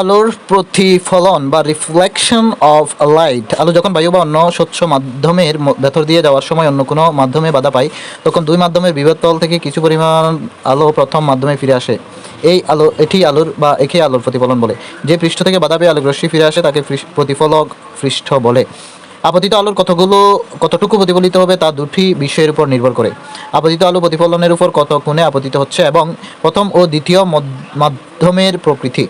আলোর প্রতিফলন বা রিফ্লেকশন অফ লাইট আলো যখন বায়ু বা অন্য স্বচ্ছ মাধ্যমের ভেতর দিয়ে যাওয়ার সময় অন্য কোনো মাধ্যমে বাধা পায়, তখন দুই মাধ্যমের বিভেদ তল থেকে কিছু পরিমাণ আলো প্রথম মাধ্যমে ফিরে আসে। এই আলো, এটি আলোর বা একে আলোর প্রতিফলন বলে। যে পৃষ্ঠ থেকে বাধা পেয়ে আলোক রশ্মি ফিরে আসে, তাকে প্রতিফলক পৃষ্ঠ বলে। আপতিত আলোর কতগুলো, কতটুকু প্রতিফলিত হবে তা দুটি বিষয়ের উপর নির্ভর করে। আপতিত আলো প্রতিফলনের উপর কত কোণে আপতিত হচ্ছে এবং প্রথম ও দ্বিতীয় মাধ্যমের প্রকৃতি।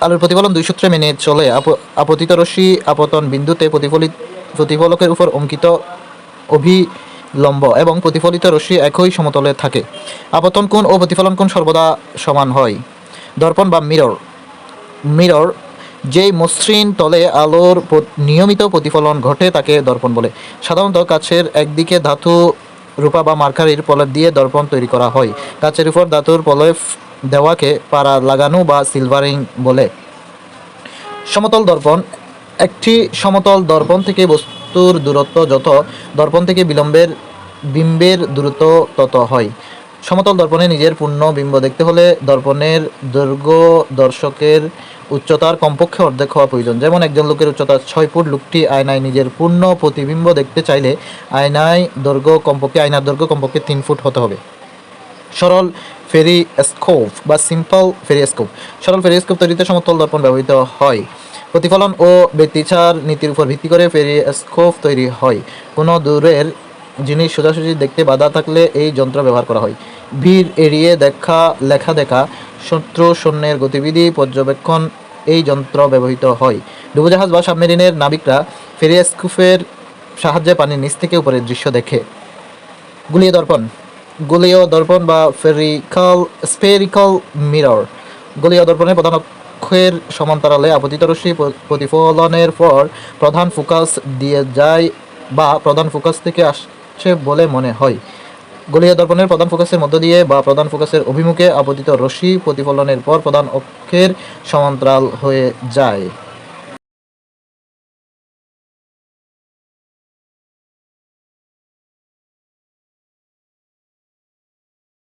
আলোর প্রতিফলন দুই সূত্রে মেনে চলে। আপ- আপতিত রশ্মি আপতন বিন্দুতে প্রতিফলিত প্রতিফলকের উপর অঙ্কিত অভিলম্ব এবং প্রতিফলিত রশ্মি একই সমতলে থাকে। আপতন কোণ ও প্রতিফলন কোণ সর্বদা সমান হয়। দর্পণ বা মিরর। মিরর, যেই মসৃণ তলে আলোর নিয়মিত প্রতিফলন ঘটে তাকে দর্পণ বলে। সাধারণত কাছের একদিকে ধাতু রূপা বা মার্কারির প্রলেপ দিয়ে দর্পণ তৈরি করা হয়। কাচের উপর ধাতুর প্রলেপ দেওয়াকে পাড়া লাগানো বা সিলভারিং বলে। সমতল দর্পণ। একটি সমতল দর্পণ থেকে বস্তুর দূরত্ব যত, দর্পণ থেকে বিলম্বের, বিম্বের দূরত্ব তত হয়। সমতল দর্পণে নিজের পূর্ণ বিম্ব দেখতে হলে দর্পণের দৈর্ঘ্য দর্শকের উচ্চতার কমপক্ষে অর্ধেক হওয়া প্রয়োজন। যেমন একজন লোকের উচ্চতা ছয় ফুট, লোকটি আয়নায় নিজের পূর্ণ প্রতিবিম্ব দেখতে চাইলে আয়নায় দৈর্ঘ্য কমপক্ষে, আয়নার দৈর্ঘ্য কমপক্ষে তিন ফুট হতে হবে। সরল ফেরিস্কোপ বা সিম্পল ফেরিস্কোপ সরল ফেরিস্কোপ তৈরিতে সমতল দর্পণ ব্যবহৃত হয়। প্রতিফলন ও ব্যক্তিচার নীতির উপর ভিত্তি করে ফেরিস্কোপ তৈরি হয়। কোনো দূরের জিনিস সোজাসুজি দেখতে বাধা থাকলে এই যন্ত্র ব্যবহার করা হয়। ভিড় এড়িয়ে দেখা, লেখা দেখা, শত্রু সৈন্যের গতিবিধি, পর্যবেক্ষণ, এই যন্ত্র ব্যবহৃত হয়। ডুবোজাহাজ বা সাবমেরিনের নাবিকরা ফেরিস্কোপের সাহায্যে পানির নিচ থেকে উপরের দৃশ্য দেখে। গুলিয়ে দর্পণ। গোলীয় দর্পণ বা ফেরিকাল স্পেরিকাল মিরর। গোলীয় দর্পণের প্রধান অক্ষের সমান্তরালে আপতিত রশ্মি প্রতিফলনের পর প্রধান ফোকাস দিয়ে যায় বা প্রধান ফোকাস থেকে আসছে বলে মনে হয়। গোলীয় দর্পণের প্রধান ফোকাসের মধ্য দিয়ে বা প্রধান ফোকাসের অভিমুখে আপতিত রশ্মি প্রতিফলনের পর প্রধান অক্ষের সমান্তরাল হয়ে যায়।